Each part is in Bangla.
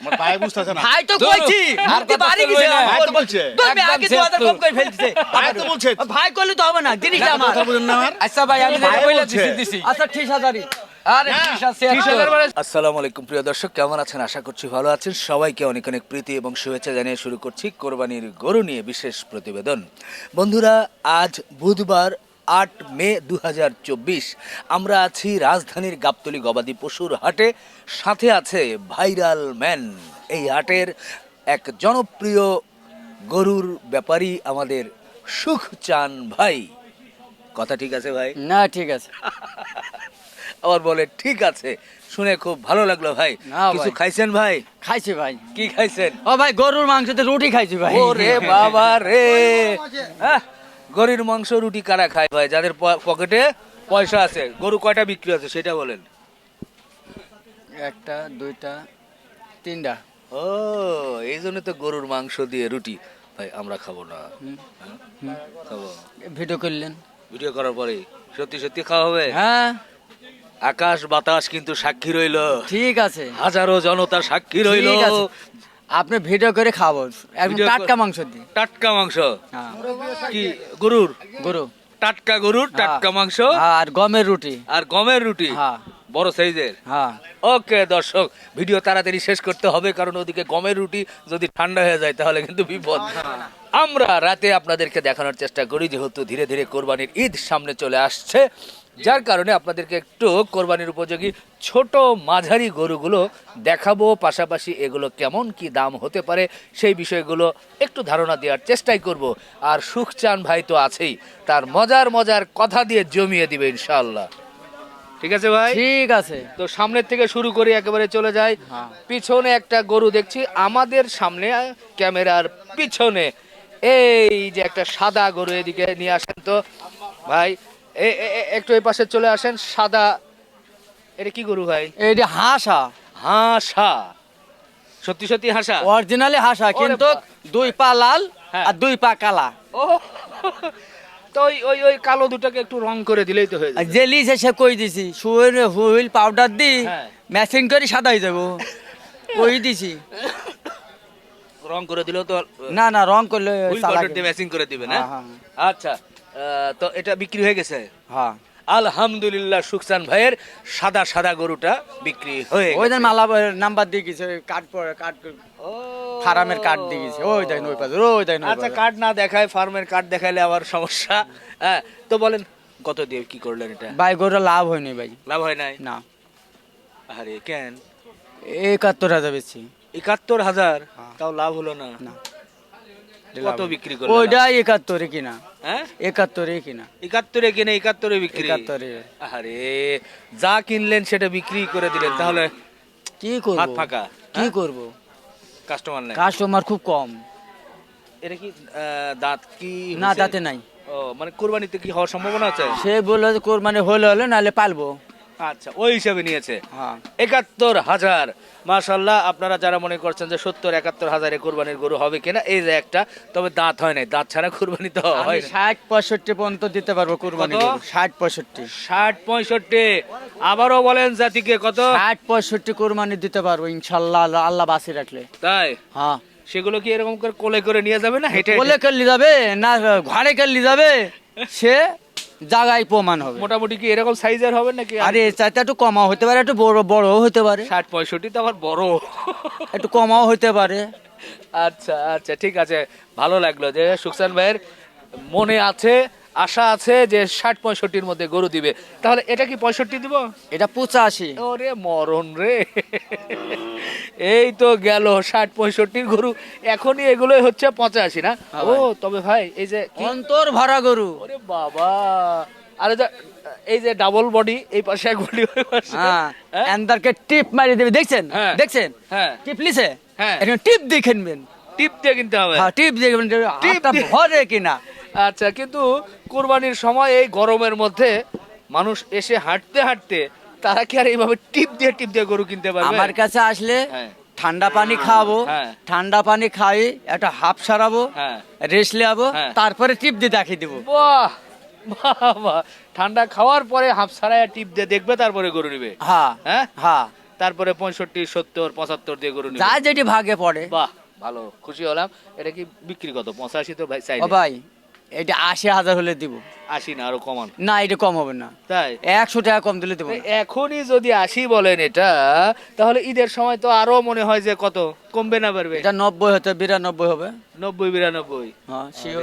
আমার ভাই বুঝতেছে না। ভাই তো কইছি মুক্তি বাড়ি গেছে ভাই তো বলছে। তুমি আগে কম করে ভাই তো বলছে। ভাই করলে তো হবে না জিনিস আমার। কথা বুঝেন না আমার। আচ্ছা ভাই আমি যেটা কইলা দিছি দিছি। আচ্ছা মানে- আসসালামু আলাইকুম প্রিয় দর্শক কেমন আছেন? আশা করছি ভালো আছেন। সবাইকে অনেক অনেক প্রীতি এবং শুভেচ্ছা জানিয়ে শুরু করছি কোরবানির গরু নিয়ে বিশেষ প্রতিবেদন। বন্ধুরা আজ বুধবার আট মে দু হাজার চব্বিশ। আমরা আছি রাজধানীর গাবতলী গবাদি পশুর হাটে। সাথে আছে ভাইরাল ম্যান। এই হাটের এক জনপ্রিয় গরুর ব্যাপারী আমাদের সুখ চান ভাই। কথা ঠিক আছে ভাই? না ঠিক আছে। আবার বলে ঠিক আছে। শুনে খুব ভালো লাগল ভাই। কিছু খাইছেন ভাই? খাইছি ভাই। কি খাইছেন? ও ভাই গরুর মাংসতে রুটি খাইছি ভাই। ওরে বাবা রে। আহ, গরুর মাংস রুটি কারা খায় ভাই? যাদের পকেটে পয়সা আছে গরু কয়টা বিক্রি আছে সেটা বলেন। একটা দুইটা তিনটা। ও এই জন্য তো গরুর মাংস দিয়ে রুটি। ভাই আমরা খাব না। হ্যাঁ? খাব। ভিডিও করলেন। ভিডিও করার পরে সত্যি সত্যি খাওয়া হবে? হ্যাঁ। আকাশ বাতাস কিন্তু সাক্ষী রইল। ঠিক আছে। হাজারো জনতা সাক্ষী রইল। আপনি ভিডিও করে খাব। একদম টাটকা মাংস দিয়ে টাটকা মাংস? কি গরুর? গরু। টাটকা গরুর টাটকা হ্যাঁ। মাংস? হ্যাঁ, আর গমের রুটি। আর গমের রুটি? হ্যাঁ। বড় সাইজের? হ্যাঁ। ওকে দর্শক ভিডিও তাড়াতাড়ি শেষ করতে হবে কারণ ওদিকে গমের রুটি যদি ঠান্ডা হয়ে যায় তাহলে কিন্তু বিপদ। আমরা রাতে আপনাদেরকে দেখানোর চেষ্টা করি যেহেতু ধীরে ধীরে কোরবানির ঈদ সামনে চলে আসছে। যার কারণে আপনাদেরকে একটু কোরবানির উপযোগী ছোট মাঝারি গরুগুলো দেখাবো পাশাপাশি এগুলো কেমন কি দাম হতে পারে সেই বিষয়গুলো একটু ধারণা দেওয়ার চেষ্টাই করব। আর সুখচান ভাই তো আছেই তার মজার মজার কথা দিয়ে জমিয়ে দিবে ইনশাল্লাহ ঠিক আছে ভাই? ঠিক আছে। তো সামনের থেকে শুরু করি একেবারে চলে যাই। হ্যাঁ। পিছনে একটা গরু দেখছি আমাদের সামনে ক্যামেরার পিছনে। এই যে একটা সাদা গরু এদিকে নিয়ে আসেন তো। ভাই একটু এই পাশে চলে আসেন সাদা এটা কি গরু ভাই? এইটা হাসা। হাসা। সত্যি সত্যি হাসা? অরিজিনালি হাসা কিন্তু দুই পা লাল হ্যাঁ। আর দুই পা কালা। ও তো ওই ওই ওই কালো দুটাকে একটু রং করে দিলেই তো হয়ে সে কই দিছি হুইল হুইল পাউডার দি হ্যাঁ। ম্যাচিং করে সাদা হয়ে যাব। ওই দিছি? রং করে দিলেও তো না না রং করলে ম্যাচিং করে দিবে না হ্যাঁ। আচ্ছা। তো এটা বিক্রি হয়ে গেছে? হ্যাঁ। আলহামদুলিল্লাহ সুকসান ভাইয়ের সাদা সাদা গরুটা বিক্রি হয়ে ওই। দেন মালা নাম্বার দিয়ে গেছে কার্ড পরে কার্ড ফার্মের কার্ড দিয়ে গেছে। ওই দেখেন ওই পাশে ওই ওই আচ্ছা। কার্ড না দেখায় ফার্মের কার্ড দেখাইলে আবার সমস্যা। হ্যাঁ তো বলেন কত দিয়ে কি করলেন এটা? ভাই গরুটা লাভ হয়নি ভাই। লাভ হয় নাই? না। আরে কেন? একাত্তর হাজার বেশি একাত্তর হাজার? হ্যাঁ। তাও লাভ হলো না? না। কত বিক্রি করলেন ওইটা একাত্তরে কিনা। হ্যাঁ? একাত্তরে কিনা। একাত্তরে কিনে একাত্তরে বিক্রি। একাত্তরে। আরে যা কিনলেন সেটা বিক্রি করে দিলেন তাহলে কি হাত ফাঁকা কি করব? কাস্টমার নেই। কাস্টমার খুব কম। এটা কি আহ, দাঁত কি না? তাতে নাই। ও মানে কোরবানিতে কি হওয়ার সম্ভাবনা আছে? সে বলল কোরবানি হলে হলে নাহলে পালবো। আচ্ছা ওই হিসাবে নিয়েছে। হ্যাঁ। একাত্তর হাজার। মাশাল্লাহ আপনারা যারা মনে করছেন যে সত্তর একাত্তর হাজারে কোরবানির গরু হবে কিনা এই যে একটা তবে দাঁত হয় নাই। দাঁত ছাড়া কোরবানি তো হয় ষাট পঁয়ষট্টি পর্যন্ত দিতে পারব কোরবানি ষাট পঁয়ষট্টি। ষাট পঁয়ষট্টি। আবারও বলেন জাতিকে কত? ষাট পঁয়ষট্টি কোরবানি দিতে পারব ইনশাল্লাহ আল্লাহ বাঁচিয়ে রাখলে। তাই? হ্যাঁ। সেগুলো কি এরকম করে কোলে করে নিয়ে যাবে না হেঁটে? কেলি যাবে না ঘরে কেলি যাবে? সে জায়গায় প্রমাণ হবে। মোটামুটি কি এরকম সাইজের হবে নাকি? আরে এর চাইতে একটু কমাও হতে পারে একটু বড় বড়ও হতে পারে। ষাট পঁয়ষট্টি তো আবার বড়। একটু কমাও হতে পারে। আচ্ছা আচ্ছা ঠিক আছে। ভালো লাগল। যে সুকসান ভাইয়ের মনে আছে। আশা আছে যে ষাট পঁয়ষট্টির মধ্যে গরু দিবে। তাহলে এটা কি পঁয়ষট্টি দিব? এটা পঁচাশি। ওরে মরণ রে। এই তো গেল ষাট পঁয়ষট্টির গরু। এখনই এগুলোই হচ্ছে পঁচাশি না? হ্যাঁ ও তবে ভাই এই যে অন্তর ভরা গরু। ওরে বাবা। আরে যা এই যে ডাবল বডি এই পাশে এক বডি ওই পাশে। হ্যাঁ হ্যাঁ? এন্দারকে টিপ মারি দেবে। দেখছেন? হ্যাঁ। দেখছেন? হ্যাঁ। টিপ লিছে হ্যাঁ। এখন টিপ দেখেনবেন টিপ দিয়ে কিনতে হবে। হ্যাঁ টিপ দিয়ে- ভরে কিনা। আচ্ছা কিন্তু কোরবানির সময় এই গরমের মধ্যে মানুষ এসে হাঁটতে হাঁটতে তারা কি আর এইভাবে টিপ দিয়ে টিপ দিয়ে গরু কিনতে পারবে? আমার কাছে আসলে হ্যাঁ। ঠান্ডা পানি খাওয়াবো হ্যাঁ। ঠান্ডা পানি খাই একটা হাফ সারাবো হ্যাঁ। রেস্ট নেব হ্যাঁ। তারপরে টিপ দিয়ে দেখিয়ে দিব। বাহ ঠান্ডা খাওয়ার পরে হাফ সারায় টিপ দিয়ে দেখবে তারপরে গরু নিবে। হ্যাঁ হ্যাঁ? হ্যাঁ। তারপরে পঁয়ষট্টি সত্তর পঁচাত্তর দিয়ে গরু নিবেন। যা যেটি ভাগে পড়ে। বাহ। ভালো খুশি হলাম। এটা কি বিক্রি কত? পঁচাশি তো ভাই চাই ও ভাই এটা আশি হাজার হলে দিব। আশি না আরও কমান। না এটা কম হবে না। তাই? একশো টাকা কম দিলে দেবো এখনই যদি আশি বলেন এটা তাহলে ঈদের সময় তো আরও মনে হয় যে কত কমবে না পারবে এটা নব্বই হতে বিরানব্বই হবে। নব্বই বিরানব্বই। হ্যাঁ শিওর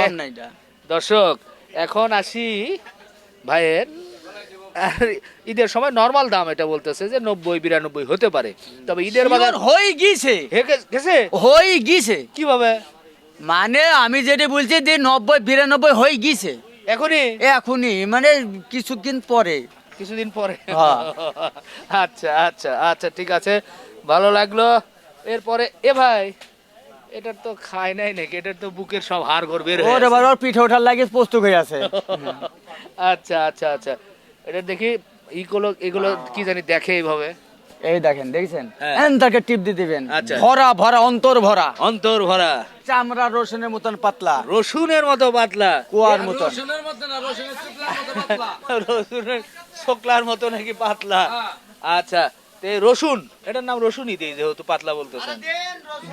কম না এটা। দর্শক এখন আসি ভাইয়ের আর ঈদের সময় নর্মাল দাম এটা বলতেছে যে নব্বই বিরানব্বই হতে পারে। তবে ঈদের বাজার হয়ে গিয়েছে। গেছে হয়ে গিয়েছে। কীভাবে? মানে আমি যেটা বলছি যে নব্বই বিরানব্বই হয়ে গিয়েছে। এখনই? এখনই মানে কিছুদিন পরে। কিছুদিন পরে। হ্যাঁ। আচ্ছা আচ্ছা আচ্ছা ঠিক আছে। ভালো লাগল। এরপরে এ ভাই এটার তো খায় নাই নাকি? এটার তো বুকের সব হাড় ঘর বের হয়ে ওর ওর পিঠে ওঠার লাগে প্রস্তুত হয়ে আছে। আচ্ছা আচ্ছা আচ্ছা। এটা দেখি ইগুলো এগুলো কি জানি দেখে এইভাবে। এই দেখেন দেখছেন? হ্যাঁ। তাকে টিপ দিয়ে দিবেন। আচ্ছা। ভরা ভরা অন্তর ভরা। অন্তর ভরা। চামড়া রসুনের মতন পাতলা। রসুনের মতো পাতলা। কুয়ার মতন। রসুনের শোকলার মতো নাকি পাতলা। আচ্ছা তো এই রসুন এটার নাম রসুনই দিই যেহেতু পাতলা বলতেছেন।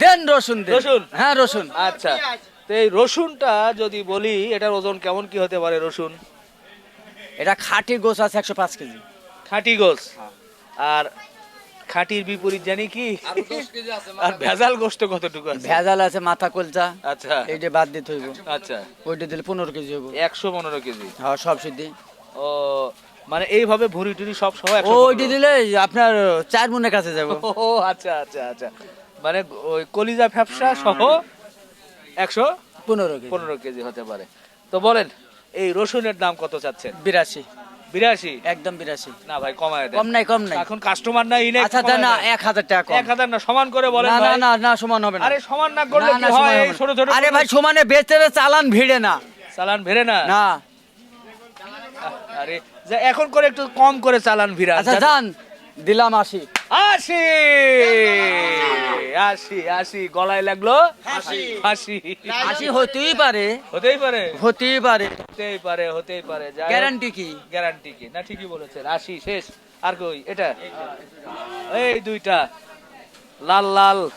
দেন রসুন দেন। রসুন? হ্যাঁ রসুন। আচ্ছা তো এই রসুনটা যদি বলি এটার ওজন কেমন কি হতে পারে রসুন? এটা খাঁটি গোছ আছে একশো পাঁচ কেজি। খাঁটি গোস আর খাঁটির বিপরীত জানি কি? আর ভেজাল গোস্ত কতটুকু আছে? ভেজাল আছে মাথা কলচা আচ্ছা। এইটা বাদ দিতে হইব। আচ্ছা। ওইটা দিলে পনেরো কেজি হইব। একশো পনেরো কেজি। হ্যাঁ সব সিদ্ধি। ও মানে এইভাবে ভুড়ি টুরি সব সহ একশো ওইটা দিলে আপনার চার মনের কাছে যাব। ও আচ্ছা আচ্ছা আচ্ছা। মানে ওই কলিজা ফ্যাপসা সহ একশো পনেরো কেজি। পনেরো কেজি হতে পারে। তো বলেন এই রসুনের দাম কত চাচ্ছেন? বিরাশি। বিরাশি? একদম বিরাশি। না ভাই কমায় দেন। কম নাই কম নাই। এখন কাস্টমার নাই ইনে আচ্ছা না এক হাজার টাকা কম। এক হাজার না সমান করে বলেন না না না সমান হবে না। আরে সমান না করলে কি হয়? এই ছোট ছোট আরে ভাই সমানে বেচতে চালান ভিড়ে না। চালান ভিড়ে না? না। আরে এখন করে একটু কম করে চালান ভিড়া। আচ্ছা। যান দিলাম আশি। আশি আশি আশি গলায় লাগল? হাসি। হাসি। হতেই পারে। হতেই পারে? হতেই পারে। হতেই পারে হতেই পারে। গ্যারান্টি কি? গ্যারান্টি কি? না ঠিকই বলেছেন। আশি শেষ। আর কই? এটা? এই দুইটা। লাল লাল।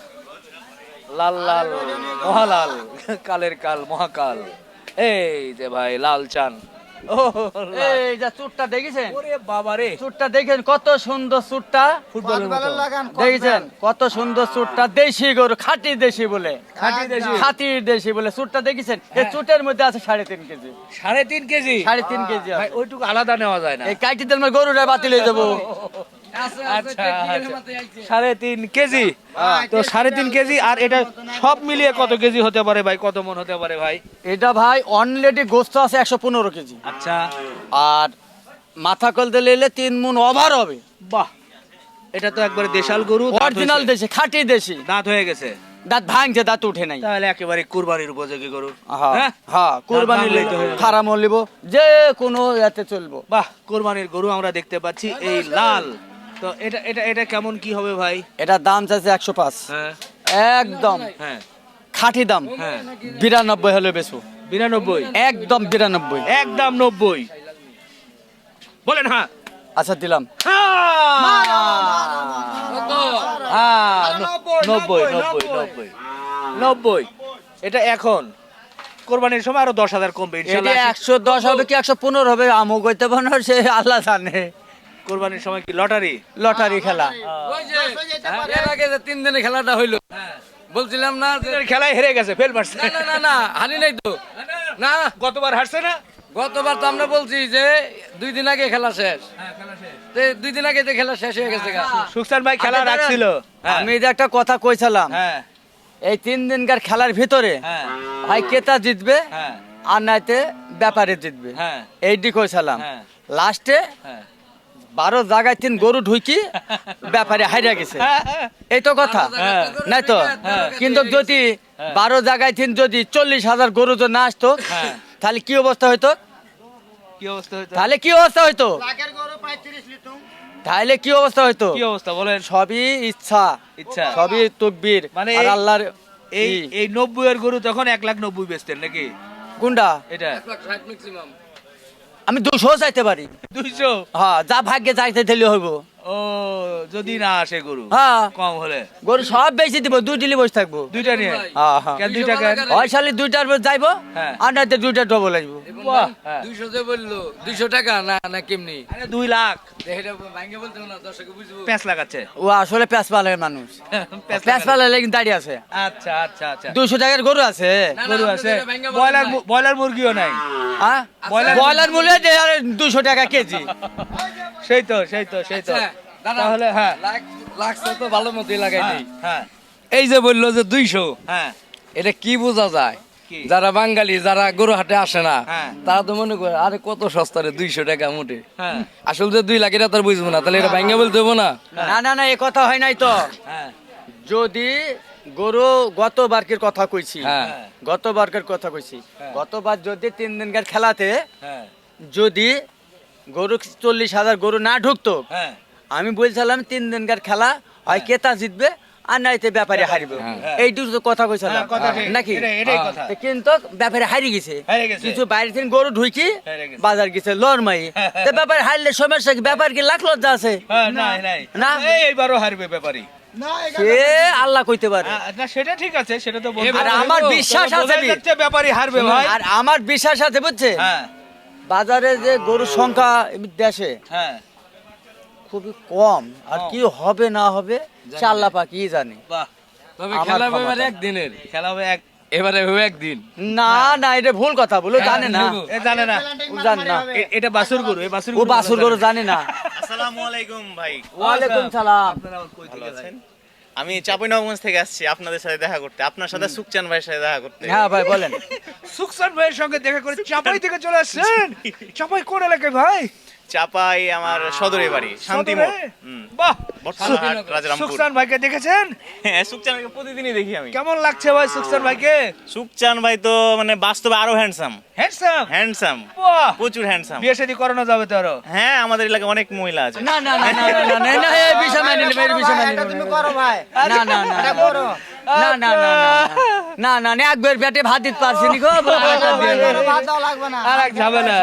লাল লাল। মহালাল। কালের কাল মহাকাল। এই যে ভাই লাল চান। এই যা চুটটা দেখেছেন? ওরে বাবা রে। চুটটা দেখেন কত সুন্দর চুটটা? ফুটবলের মতো। দেখেছেন? কত সুন্দর চুটটা। দেশি গরু খাঁটি দেশি বলে। খাঁটি দেশি। খাঁটি দেশি বলে। চুটটা দেখেছেন? এই চুটের মধ্যে আছে সাড়ে তিন কেজি। সাড়ে তিন কেজি? সাড়ে তিন কেজি ভাই ওইটুকু আলাদা নেওয়া যায় না। এই কাইটি তেল গরুটা বাতিল হয়ে যাব। সাড়ে তিন কেজি? তো সাড়ে তিন কেজি আর এটা সব মিলিয়ে কত কেজি হতে পারে ভাই? কত মন হতে পারে ভাই? এটা ভাই অনলেডি গোস্ত আছে একশো পনেরো কেজি। আচ্ছা। আর মাথা কলতে নিলে তিন মন ওভার হবে। বাহ। এটা তো একবারে দেশাল গরু অরিজিনাল। দেশি খাঁটি দেশি। দাঁত হয়ে গেছে। দাঁত ভাঙছে দাঁত উঠে নাই। তাহলে একেবারে কুরবানির উপযোগী গরু। হ্যাঁ হ্যাঁ? হ্যাঁ কোরবানি দাম লইতে হবে। খারাপ লিব যে কোনো এতে চলবো। বাহ কুরবানির গরু আমরা দেখতে পাচ্ছি এই লাল। তো এটা এটা এটা কেমন কি হবে ভাই? এটার দাম চাইছে একশো পাঁচ। হ্যাঁ। একদম। হ্যাঁ। খাঁটি দাম। হ্যাঁ। বিরানব্বই হলে বেশু বিরানব্বই? একদম বিরানব্বই। একদম নব্বই। বলেন হ্যাঁ। আচ্ছা দিলাম। হ্যাঁ। নব্বই নব্বই নব্বই নব্বই এটা এখন। কোরবানির সময় আরও দশ হাজার কমবে এটা একশো দশ হবে কি একশো পনেরো হবে? আমও কইতে পারো সে আল্লাহ জানে। কোরবানির সময় কি লটারি? লটারি খেলা। এর আগে যে তিন দিনের খেলাটা হইল। বলছিলাম না যে খেলায় হেরে গেছে ফেল মারছে। না না না না হানি নাই তো। না গতবার হারছে না? গতবার তো আমরা বলছি যে দুই দিন আগে খেলা শেষ। তো দুই দিন আগে যে খেলা শেষ হয়ে গেছে সুখসান ভাই খেলা রাখছিল। হ্যাঁ। আমি যে একটা কথা কইছিলাম হ্যাঁ। এই তিন দিনকার খেলার ভিতরে হ্যাঁ। ভাই কেতা জিতবে হ্যাঁ। আর নাইতে ব্যাপারে জিতবে। হ্যাঁ। এইটি কইছিলাম। হ্যাঁ। লাস্টে হ্যাঁ। বারো জায়গায় তিন গরু ঢুকি ব্যাপারে হাইরা গেছে। এই তো কথা। হ্যাঁ। নাই তো? কিন্তু যদি বারো জায়গায় তিন যদি চল্লিশ হাজার গরু যদি না আসতো হ্যাঁ। তাহলে কি অবস্থা হইতো? কি অবস্থা হইতো? তাহলে কি অবস্থা হইতো? তাহলে কি অবস্থা হইতো? কি অবস্থা বলেন? সবই ইচ্ছা। ইচ্ছা। সবই তকবীর। মানে আর এই- আল্লাহর এই এই নব্বই এর গরু তখন এক লাখ নব্বই বেচতেন নাকি? গুন্ডা। এটা। এক লাখ ষাট maximum। আমি দুশো চাইতে পারি। দুইশো হ্যাঁ যা ভাগ্যে চাইতে দিলে হইব। ও যদি না আসে গরু হ্যাঁ। কম হলে? গরু সব বেশি দিব দুই ডিলি বসে থাকব। দুইটা নিয়ে? হ্যাঁ হ্যাঁ। দুইটা কেন? ওই শালি দুইটার পর যাইবো হ্যাঁ। আর দুইটা ডবল আসব। হ্যাঁ। দুইশো যে বলল দুইশো টাকা? না না কেমনি? আরে দুই লাখ। প্যাঁচ লাগাচ্ছে। ও আসলে প্যাঁচ পালের মানুষ। প্যাঁচ প্যাঁচ পালের লেগে দাঁড়িয়ে আছে। আচ্ছা আচ্ছা আচ্ছা। দুশো টাকার গরু আছে। গরু আছে। ব্রয়লার ব্রয়লার মুরগিও নাই। হ্যাঁ? ব্রয়লার- দুশো টাকা কেজি। সেই তো সেই তো সেই তো। আচ্ছা, তাহলে হ্যাঁ। লাখ- তো ভালো মতোই লাগাই হ্যাঁ, দিই হ্যাঁ। এই যে বলল যে দুইশো হ্যাঁ। এটা কি বোঝা যায়? যারা বাঙালি যারা গরু হাটে আসে না হ্যাঁ। তারা তো মনে করে আরে কত সস্তা রে দুইশো টাকা মোটে। হ্যাঁ। আসলে যে দুই লাখ এটা তার বুঝব না তাহলে এটা ভাঙ্গে বলতে হব না? না না না এ কথা হয় নাই তো। হ্যাঁ। যদি গরু গত বারকের কথা কইছি হ্যাঁ। গত বারকের কথা কইছি গতবার যদি তিন দিনকার খেলাতে হ্যাঁ। যদি গরু চল্লিশ হাজার গরু না ঢুকতো। হ্যাঁ। আমি বলছিলাম তিন দিনকার খেলা হয় কেতা জিতবে আর নাইতে ব্যাপারে হারবে। হ্যাঁ। এই দুটো কথা কইছিলাম। হ্যাঁ, কথা ঠিক। নাকি? হ্যাঁ। কিন্তু ব্যাপারে হারি গেছে। কিছু বাইরে থেকে গরু ঢুকি হারিয়ে গেছে। বাজার গেছে লরমাই। তো ব্যাপারে হারলে সমস্যা কি? ব্যাপার কি লাখ লজ্জা আছে? হ্যাঁ নাই নাই। না। এই এইবারও হারবে ব্যাপারী। সে আল্লাহ কইতে পারে। না সেটা ঠিক আছে সেটা তো আর আমার বিশ্বাস আছে ব্যাপারী হারবে ভাই। আর আমার বিশ্বাস আছে বুঝছে? হ্যাঁ। বাজারে যে গরুর সংখ্যা দেশে হ্যাঁ। খুবই কম। আর কি হবে না হবে সে আল্লাহ পাকি জানে। তবে খেলা। এবারে একদিনের। খেলা হবে এক এবারে হবে একদিন। না না এটা ভুল কথা বলো জানে না। এ জানে না। ও জানে না। এটা বাসুর গরু এই বাসুর ও বাসুর গরু জানে না। আসসালামু আলাইকুম ভাই। ওয়ালাইকুম সালাম। আপনারা কই থেকে আছেন? আমি চাঁপাইনবাবগঞ্জ থেকে আসছি আপনাদের সাথে দেখা করতে। আপনার সাথে সুকচান ভাইয়ের সাথে দেখা করতে। হ্যাঁ ভাই বলেন। সুকচান ভাইয়ের সঙ্গে দেখা করে চাপাই থেকে চলে আসছেন? চাপাই কোন এলাকায় ভাই? চাপাই আমার সদরে বাড়ি শান্তিমোড় বাহ সুকচান ভাইকে দেখেছেন হ্যাঁ সুকচান ভাইকে প্রতিদিনই দেখি আমি কেমন লাগছে ভাই সুকচান ভাইকে সুকচান ভাই তো মানে বাস্তবে আরও হ্যান্ডসাম হ্যান্ডসাম হ্যান্ডসাম প্রচুর হ্যান্ডসাম বিয়ে শাদী করানো যাবে তো আরও হ্যাঁ আমাদের এলাকায় অনেক মহিলা আছে না না না না না না না বিষয় না বিষয় না না না না না না না না না না একবার পেটে ভাত দিতে পারছি নি গো ভাত দাও লাগবে না। আর এক ঝামেলা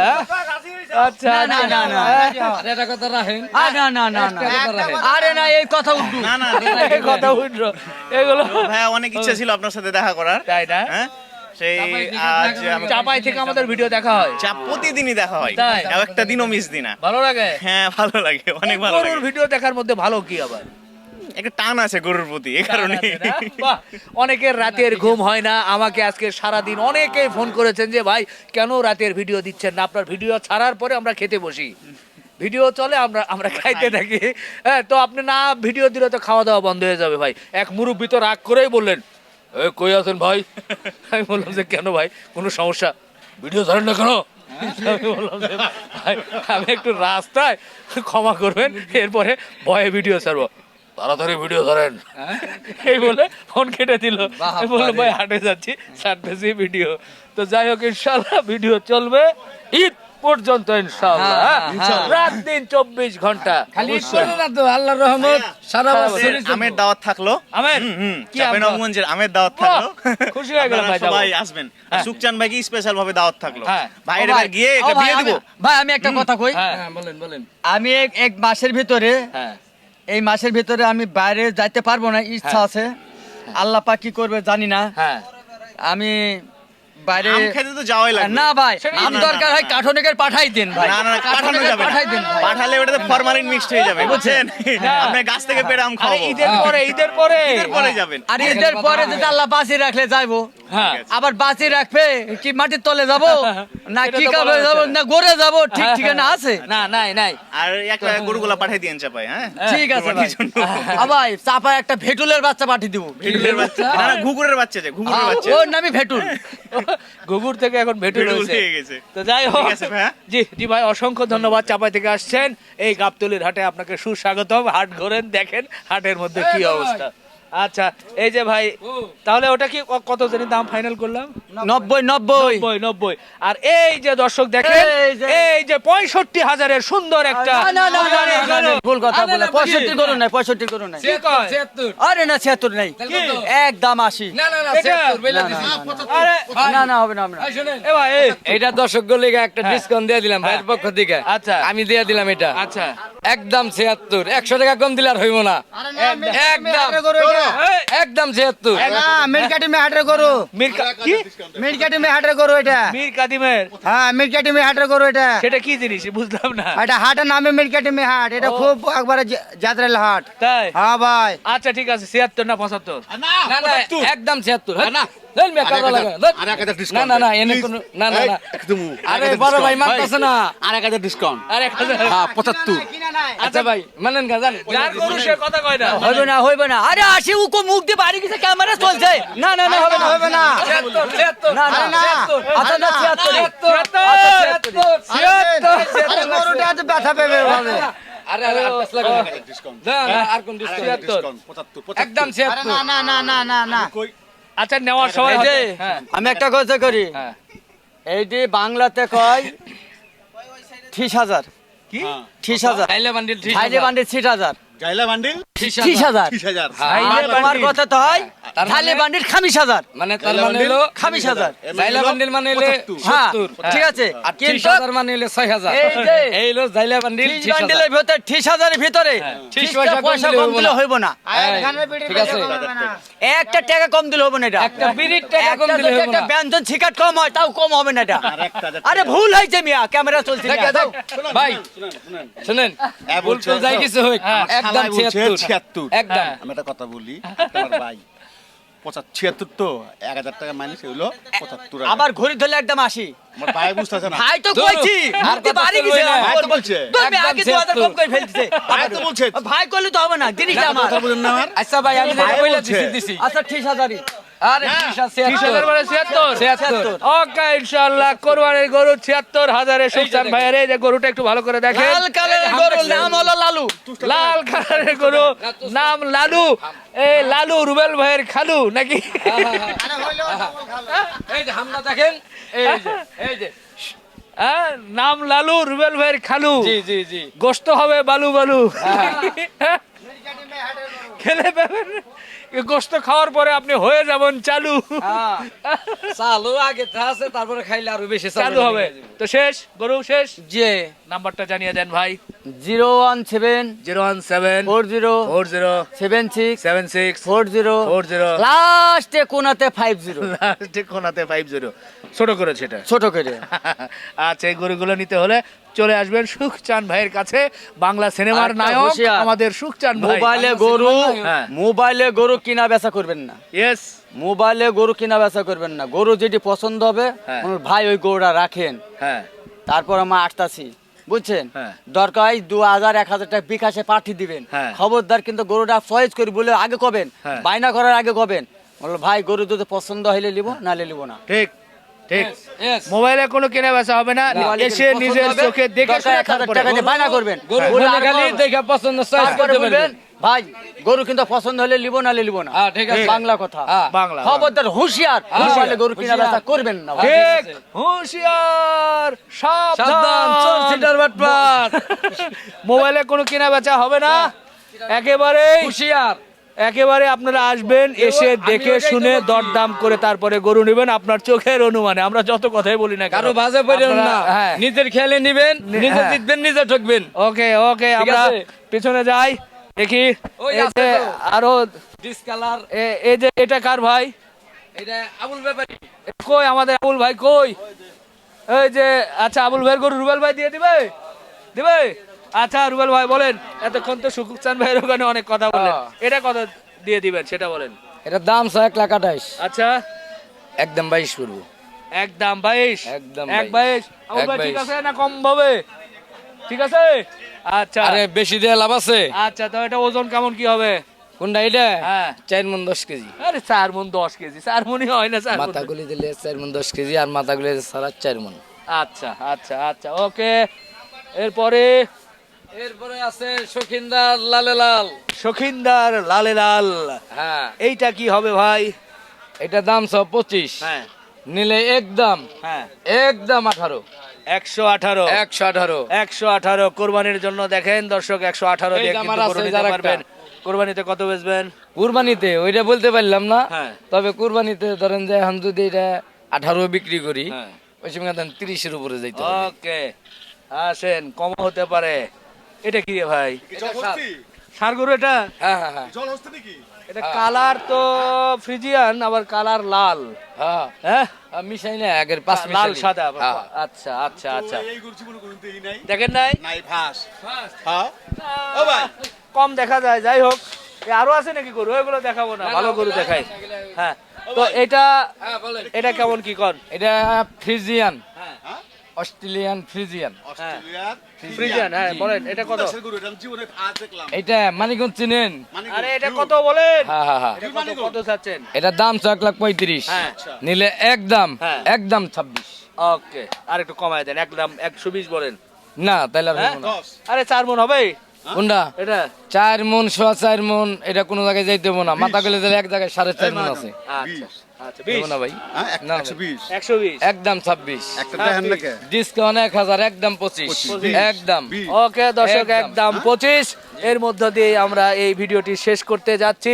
আচ্ছা না না না না। আর কথা রাখেন। আ, না না না আরে না এই কথা উঠু না না এই কথা উঠল। এগুলো ভাই অনেক ইচ্ছা ছিল আপনার সাথে দেখা করার। তাই না? হ্যাঁ? সেই চাপাই আজ চাপাই থেকে আমাদের ভিডিও দেখা হয়। চা প্রতিদিনই দেখা হয়। তাই? একটা দিনও মিস দিই না। ভালো লাগে? হ্যাঁ ভালো লাগে অনেক ভালো লাগে। ভিডিও দেখার মধ্যে ভালো কি আবার? একটা টান আছে গরুর প্রতি এই কারণে বাহ, অনেকের রাতের ঘুম হয় না। আমাকে আজকে সারাদিন অনেকে ফোন করেছেন যে ভাই কেন রাতের ভিডিও দিচ্ছেন না? আপনার ভিডিও ছাড়ার পরে আমরা খেতে বসি। ভিডিও চলে আমরা আমরা খাইতে থাকি। হ্যাঁ তো আপনি না ভিডিও দিলে তো খাওয়া দাওয়া বন্ধ হয়ে যাবে ভাই। এক মুরব্বী তো রাগ করেই বললেন এ কই আছেন ভাই? আমি বললাম যে কেন ভাই? কোনো সমস্যা? ভিডিও ধরেন না কেন? আমি বললাম যে, ভাই আমি একটু রাস্তায় ক্ষমা করবেন এরপরে ভয়ে ভিডিও ছাড়বো। তাড়াতাড়ি ভিডিও ধরেন। এই বলে ফোন কেটে দিল। রে। ভাই হাটে যাচ্ছি ছাড়তেছি ভিডিও তো যাই হোক ইনশাল্লাহ ভিডিও চলবে। ঈদ পর্যন্ত হ্যাঁ, হ্যাঁ? রাত দিন চব্বিশ ঘণ্টা। খালি না তো আল্লাহর রহমত সারা বছর আমের দাওয়াত থাকল। আমের? কি চাঁপাইনবাবগঞ্জের আমের দাওয়াত থাকল। খুশি হয়ে আপনারা ভাই। সবাই আসবেন। হ্যাঁ। সুকচান ভাইকে স্পেশাল ভাবে দাওয়াত থাকল। হ্যাঁ। ভাই, এবার গিয়ে বিয়ে দিব। ভাই আমি একটা কথা কই। হ্যাঁ। হ্যাঁ বলেন বলেন। আমি এক- এক মাসের ভিতরে হ্যাঁ। এই মাসের ভিতরে আমি বাইরে যাইতে পারব না ইচ্ছা আছে। আল্লাহ পাক কি করবে জানি না। হ্যাঁ। আমি বাইরে আম খেতে তো যাওয়াই লাগবে। না ভাই আম দরকার হয় কাঠনেকের পাঠাই দেন ভাই। না না পাঠানো যাবে পাঠাই দেন। পাঠালে ওটাতে ফরমালিন মিক্সড হয়ে যাবে বুঝছেন? আপনি গাছ থেকে পেড়ে আম আরে ঈদের পরে ঈদের পরে। ঈদের পরে যাবেন। আর ঈদের পরে যদি আল্লাহ বাঁচি রাখলে যাইবো। হ্যাঁ। আবার বাঁচি রাখবে কি মাটির তলে যাব না কি কাবে যাব না। গড়ে যাব ঠিক ঠিকানা আছে? না নাই নাই। আর একটা গরুগুলা পাঠিয়ে দিয়েন চাপাই হ্যাঁ? ঠিক আছে ভাই। কোরবানির জন্য। চাপা একটা ভেটুলের বাচ্চা পাঠিয়ে দিব। ভেটুলের বাচ্চা? না ঘুঘুরের বাচ্চা যে ঘুঘুরের বাচ্চা। ওর নামই ভেটুল। গুগুর থেকে এখন ভেটু রয়েছে। হয়ে গেছে। তো যাই হোক জি জি ভাই অসংখ্য ধন্যবাদ চাপাই থেকে আসছেন। এই গাবতলির হাটে আপনাকে সুস্বাগতম। হাট ঘোরেন দেখেন হাটের মধ্যে কি অবস্থা। আচ্ছা এই যে ভাই তাহলে ওটা কি কত জানি দাম ফাইনাল করলাম নব্বই নব্বই নব্বই নব্বই আর এই যে দর্শক দেখেন এই যে- পঁয়ষট্টি হাজারের সুন্দর একটা ভুল কথা বলে পঁয়ষট্টি? নাই পঁয়ষট্টি নাই আরে না ছিয়াত্তর নাই? একদম আশি না না এটা- হবে না হবে না এই শুনেন এ ভাই এই এইটা দর্শক গলিকে একটা ডিসকাউন্ট দিয়ে দিলাম ভাইয়ের পক্ষ থেকে আচ্ছা। আমি দিয়ে দিলাম এটা আচ্ছা একদম ছিয়াত্তর একশো টাকা কম দিলে আর হইব না একদম একদম ছিয়াত্তর মিরকাটি মে হাটরে করো কি মিরকাটি মে হাটরে করো এটা। মীর কাদিমের? হ্যাঁ মিরকাটি মে হাটরে করো এটা। সেটা কি জিনিস? বুঝলাম না। এটা হাটের নামে মিরকাটি মে হাট। এটা খুব একবারে যাত্রাল হাট। তাই? হ্যাঁ ভাই। আচ্ছা ঠিক আছে ছিয়াত্তর না পঁচাত্তর? না না একদম ছিয়াত্তর। না ধর মিয়া, কাকা লাগা, ধর। না না না এনে কোনো না না না। আরে বড় ভাই মানতেছে না। আর এক হাজার ডিসকাউন্ট। আর এক হাজার হ্যাঁ পঁচাত্তর। আচ্ছা ভাই মানেন গা জান যার গরু সে কথা কয় না হইবে না হইবে না। আরে আসি উকো মুখ দিয়ে বাড়ি গেছে ক্যামেরা চলছে। না না না হবে না। হবে না। না না না। আচ্ছা না। ছিয়াত্তর। আরে ব্যথা পেবে ভাবে আরে আরে আর পাঁচ লাগা না। না আর কোন ডিসকাউন্ট একদম ছিয়াত্তর। না না না না না না। আচ্ছা নেওয়ার সময় হ্যাঁ। আমি একটা কথা করি। হ্যাঁ। এইটি বাংলাতে কয়? ত্রিশ হাজার। কি? ত্রিশ হাজার। বান্ডিল ত্রিশ হাজার। গাইলা বান্ডিল? ত্রিশ হাজার। ত্রিশ হাজার। তোমার কথা তো হয় তার মানে- খামিশ হাজার। মানে তার মানে হলো খামিশ হাজার। জাইলা বান্ডিল মানে হলে হ্যাঁ ঠিক আছে। আর ত্রিশ হাজার মানে হলে ছয় হাজার। এই হলো জাইলা বান্ডিল ত্রিশ ত্রিশ হাজার। বান্ডিলের ভিতরে ত্রিশ হাজারের ভিতরে ত্রিশ পয়সা পয়সা কম দিলে হইব না। আরে এখানে বিড়ি ঠিক আছে। বেচা কমবে না। একটা টাকা কম দিলে হবে না এটা। একটা বিড়ির টাকা কম দিলে না। ব্যঞ্জন শিকার কম হয় তাও কম হবে না এটা। আর ভুল হয়েছে মিয়া ক্যামেরা চলছে ভাই শুনেন হ্যাঁ, ভুল বলছে, যাই কিছু হোক। আমার একদম ছিয়াত্তর। একদম। আমি একটা কথা বলি তোমার ভাই পঁচাত্তর ছিয়াত্তর তো এক হাজার টাকা মাইনাস হইল পঁচাত্তর আবার ঘড়ি ধরলে একদম আসি আমার ভাই বুঝতেছে না। ভাই তো কইছি আর মুক্তি বাড়ি গেছে। ভাই তো বলছে। তুমি আগে দু হাজার কম করে ফেলতেছে ভাই তো বলছে। ভাই করলে তো হবে না জিনিসটা আমার। না আচ্ছা ভাই আমি বলছে। দিছি দিছি। আচ্ছা 30000 হাজারই গরুটা একটু ভালো করে দেখেন। লাল কালারের নাম হলো লালু। লাল কালারের গরু নাম লালু। এই লালু রুবেল ভাইয়ের খালু নাকি? এই যে হামলা দেখেন এই যে এই যে। হ্যাঁ, নাম লালু রুবেল ভাইয়ের খালু। জি জি জি। গোস্ত হবে বালু বালু। খেলে পাবেন। গোস্ত খাওয়ার পরে আপনি হয়ে যাবেন চালু। হ্যাঁ। চালু আগে আছে তারপরে খাইলে আরও বেশি চালু হবে। তো শেষ গরু শেষ? যে নাম্বারটা জানিয়ে দেন ভাই। Zero one seven zero one seven four zero four zero seven six seven six four zero four zero. লাস্টে কোনাতে ফাইভ জিরো। লাস্টে কোনাতে ফাইভ জিরো। ছোট করেছে এটা। ছোট করে। আচ্ছা এই গরুগুলো নিতে হলে চলে আসবেন সুখচান ভাইয়ের কাছে বাংলা সিনেমার নায়ক আমাদের সুখচান ভাই। মোবাইলে গরু হ্যাঁ। মোবাইলে গরু কিনা বেচা করবেন না। ইয়েস মোবাইলে গরু কিনা বেচা করবেন না। গরু যেটি পছন্দ হবে হ্যাঁ। ভাই ওই গরুটা রাখেন। হ্যাঁ। তারপর আমরা আটতাছি বুঝছেন? হ্যাঁ। দরকার হয় দু হাজার এক হাজার টাকা বিকাশে পাঠিয়ে দিবেন। হ্যাঁ। খবরদার কিন্তু গরুটা চয়েস করি বলে আগে কবেন। বায়না করার আগে কবেন? বলল ভাই গরু যদি পছন্দ হইলে নিব নালে নিব না। ঠিক। ঠিক। মোবাইলে কোনো কেনা বেচা হবে না এসে নিজের চোখে দেখে টাকা দিয়ে বায়না করবেন। করবেন। দেখে পছন্দ পারবেন। ভাই গরু কিন্তু পছন্দ হলে নিব নালে নিব না। হ্যাঁ, ঠিক আছে। বাংলা কথা। হ্যাঁ। বাংলা খবরদার হুঁশিয়ার। মোবাইলে গরু কিনা হুঁশিয়ার। বেচা করবেন না। ঠিক হুঁশিয়ার। সাবধান। চোর সিটার বাটপার। মোবাইলে কোনো কেনা বেচা হবে না। একেবারে হুঁশিয়ার। একেবারে আপনারা আসবেন এসে দেখে শুনে দরদাম করে তারপরে গরু নেবেন আপনার চোখের অনুমানে। আমরা যত কথাই বলি না কারও বাজে পড়েন না। হ্যাঁ। নিজের খেয়ালে নিবেন নিজে হ্যাঁ। জিতবেন নিজে ঠকবেন। ওকে ওকে আমরা। পিছনে যাই দেখি। আরও ডিসকালার এই যে এটা কার ভাই? এটা আবুল ব্যাপারী। কই আমাদের আবুল ভাই কই? এই যে আচ্ছা আবুল ভাইয়ের গরু রুবেল ভাই দিয়ে দিবে? দিবে? আচ্ছা রুবেল ভাই বলেন এতক্ষণ তো সুকুক চান ভাইয়ের ওখানে অনেক কথা বলেন হ্যাঁ। এটা কত দিয়ে দিবেন সেটা বলেন। এটার দাম ছয় এক লাখ আঠাইশ। আচ্ছা। একদম বাইশ করব। একদম বাইশ? একদম এক বাইশ। ভাই ঠিক আছে না কম ঠিক আছে? আচ্ছা। আরে বেশি দিয়ে লাভ আছে? আচ্ছা তো এটা ওজন কেমন কি হবে? কোনটা এটা হ্যাঁ। চার মন দশ কেজি। আরে চার মন দশ কেজি চার মনই হয় না চার। মাথাগুলি দিলে চার মন দশ কেজি আর মাথাগুলি সারা চার মন আচ্ছা আচ্ছা আচ্ছা ওকে। এরপরে এরপরে আছে সখিন্দার লালে লাল। সখিন্দার লালে লাল। হ্যাঁ। এইটা কি হবে ভাই? এটা দাম সব পঁচিশ। হ্যাঁ। নিলে একদম হ্যাঁ। একদম আঠারো। একশো আঠারো। একশো আঠারো। একশো আঠারো। কোরবানির জন্য দেখেন দর্শক একশো আঠারো দিয়ে কিন্তু আমার আছে, গরু নিতে পারবেন। কোরবানিতে কত বেচবেন? কুরবানিতে ওইটা বলতে পারলাম না। হ্যাঁ। তবে কুরবানিতে ধরেন যে এখন যদি এটা আঠারো বিক্রি করি হ্যাঁ। ওই সময় তিরিশের উপরে যাইতে ওকে। আসেন কম হতে পারে। এটা কি রে ভাই? সার গরু এটা? হ্যাঁ হ্যাঁ হ্যাঁ। জল হচ্ছে নাকি? এটা কালার তো ফ্রিজিয়ান আবার কালার লাল। হ্যাঁ। হ্যাঁ? মিশাই না আগের পাঁচ লাল সাদা হ্যাঁ। আচ্ছা আচ্ছা আচ্ছা। দেখেন নাই? নাই ফাঁস। হ্যাঁ? ও ভাই। কম দেখা যায় যাই হোক। আরও আছে নাকি গরু? ওইগুলো দেখাবো না ভালো গরু দেখাই। হ্যাঁ। তো এটা হ্যাঁ এটা কেমন কি কন? এটা ফ্রিজিয়ান। হ্যাঁ অস্ট্রেলিয়ান ফ্রিজিয়ান। ফ্রিজিয়ান। হ্যাঁ বলেন এটা কত? এটা আমি জীবনে ফাঁস দেখলাম। এটা মানিকগঞ্জ চিনেন? আরে এটা কত বলেন? হ্যাঁ হ্যাঁ হ্যাঁ। কত চাচ্ছেন? এটার দাম এক লাখ পঁয়ত্রিশ। হ্যাঁ। নিলে একদম হ্যাঁ। একদম ছাব্বিশ। ওকে আর একটু কমায় দেন একদম একশো বিশ বলেন। না তাইলে হ্যাঁ? হইবো না। দশ। আরে চার মন হবে? কোনটা? এটা? চার মন সোয়া চার মন এটা কোনো জায়গায় যাইতে না। মাথা গেলে এক জায়গায় সাড়ে চার মন আছে। আচ্ছা। আচ্ছা হ্যাঁ একদম ছাব্বিশ। ডিসকাউন্ট এক হাজার একদম পঁচিশ। একদম। ওকে দর্শক একদম। একদম। পঁচিশ। এর মধ্য দিয়ে আমরা এই ভিডিওটি শেষ করতে যাচ্ছি।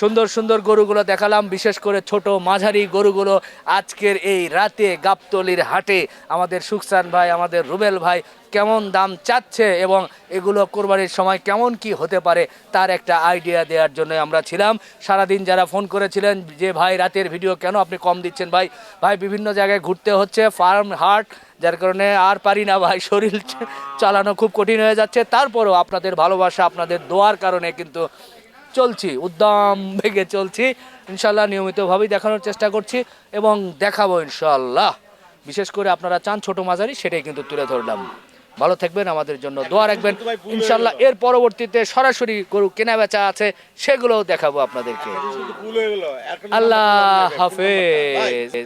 সুন্দর সুন্দর গরুগুলো দেখালাম বিশেষ করে ছোট মাঝারি গরুগুলো আজকের এই রাতে গাবতলির হাটে। আমাদের সুকসান ভাই আমাদের রুবেল ভাই কেমন দাম চাচ্ছে এবং এগুলো কোরবানির সময় কেমন কি হতে পারে তার একটা আইডিয়া দেওয়ার জন্য আমরা ছিলাম। সারাদিন যারা ফোন করেছিলেন যে ভাই রাতের ভিডিও কেন আপনি কম দিচ্ছেন? ভাই ভাই বিভিন্ন জায়গায় ঘুরতে হচ্ছে ফার্ম হাট যার কারণে আর পারি না ভাই শরীর চালানো খুব কঠিন হয়ে যাচ্ছে। তারপরেও আপনাদের ভালোবাসা আপনাদের দোয়ার কারণে কিন্তু চলছি উদ্যম ভেগে চলছি। ইনশাল্লাহ নিয়মিতভাবেই দেখানোর চেষ্টা করছি এবং দেখাবো ইনশাল্লাহ বিশেষ করে আপনারা চান ছোট মাঝারি সেটাই কিন্তু তুলে ধরলাম। ভালো থাকবেন আমাদের জন্য দোয়া রাখবেন। ইনশাল্লাহ এর পরবর্তীতে সরাসরি গরু কেনা বেচা আছে সেগুলোও দেখাবো আপনাদেরকে। আল্লাহ হাফেজ।